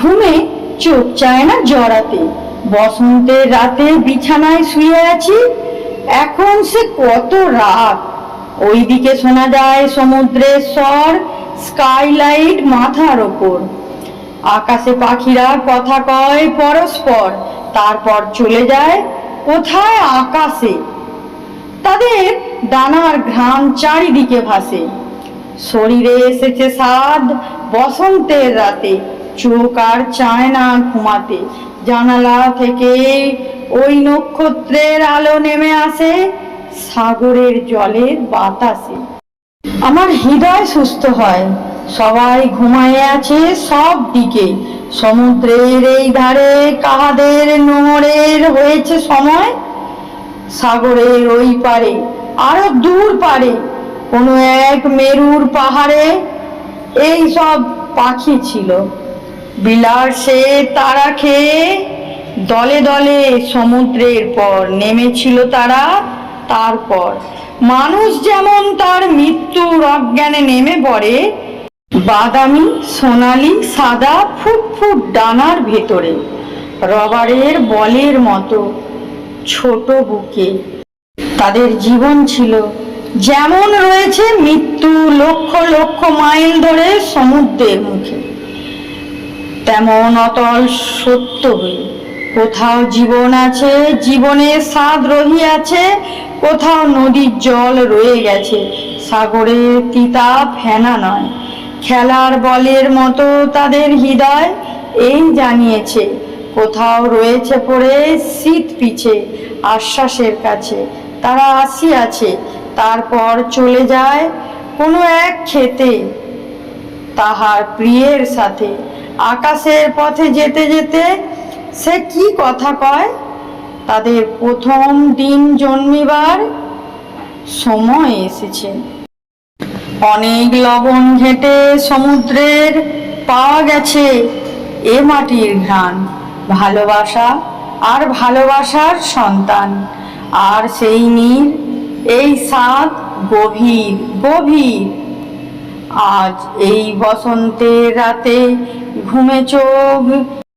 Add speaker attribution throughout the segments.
Speaker 1: ঘুমে চোখ চায় না জড়াতে। বসন্তের রাতে বিছানায় শুয়ে আছি, এখন সে কত রাত? ওইদিকে শোনা যায় সমুদ্রের স্বর স্কাইলাইট মাথার ওপর। আকাশে পাখিরা কথা কয় পরস্পর, তারপর চলে যায় কোথায় আকাশে? তাদের ডানার ঘ্রাণ চারিদিকে ভাসে। শরীরে এসেছে স্বাদ বসন্তের রাতে। চোখ আর চায় না ঘুমাতে। জানালা থেকে ওই নক্ষত্রের আলো নেমে আসে সাগরের জলের বাতাসে। আমার হৃদয় সুস্থ হয়, সবাই ঘুমায়ে আছে সব দিকে। সমুদ্রের এই ধারে কাহাদের নোংরের হয়েছে সময়? সাগরের ওই পারে, আরও দূর পারে, কোনো এক মেরুর পাহাড়ে এই সব পাখি ছিল। বিলার সে তারা খেয়ে দলে দলে সমুদ্রের পর নেমেছিল তারা তারপর। মানুষ যেমন তার মৃত্যুর অজ্ঞানে নেমে পড়ে, বাদামি, সোনালি, সাদা ফুটফুট ডানার ভেতরে, রবারের বলের মতো ছোট বুকে। তাদের জীবন ছিল যেমন রয়েছে মৃত্যু লক্ষ লক্ষ মাইল ধরে সমুদ্রের মুখে। তেমন অতল সত্য হয়ে কোথাও জীবন আছে জীবনের স্বাদ রহিয়াছে কোথাও নদীর জল রয়ে গেছে। সাগরে তিতা ফেনা নয়। খেলার বলের মতো তাদের হৃদয় এই জানিয়েছে। কোথাও রয়েছে পড়ে শীত পিছে, আশ্বাসের কাছে। তারা আসিয়াছে, তারপর চলে যায় কোনো এক খেতে তাহার প্রিয়ের সাথে। আকাশের পথে যেতে যেতে সে কি কথা কয়? তাদের প্রথম দিন জন্মিবার সময় এসেছে। অনেক লবণ ঘেটে সমুদ্রের পাওয়া গেছে এ মাটির ঘ্রাণ। ভালোবাসা আর ভালোবাসার সন্তান। আর সেই নীর এই স্বাদ গভীর গভীর। আজ এই বসন্তের রাতে ঘুমে চোখ,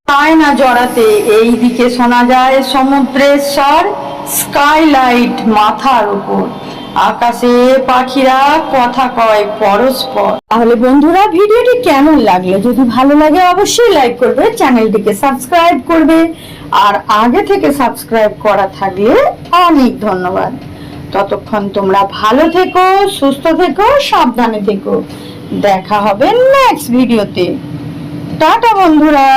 Speaker 1: পায় না জড়াতে এই দিকে শোনা যায় সমুদ্রের স্বর স্কাইলাইট মাথার উপর। আকাশে পাখিরা কথা কয় পরস্পর। তাহলে বন্ধুরা, ভিডিওটি কেমন লাগল? যদি ভালো লাগে, অবশ্যই লাইক করবে, চ্যানেলটিকে সাবস্ক্রাইব করবে। আর আগে থেকে সাবস্ক্রাইব করা থাকলে অনেক ধন্যবাদ। ততক্ষণ তোমরা ভালো থেকো, সুস্থ থেকো, সাবধানে থেকো। দেখা হবে নেক্সট ভিডিওতে টাটা বন্ধুরা।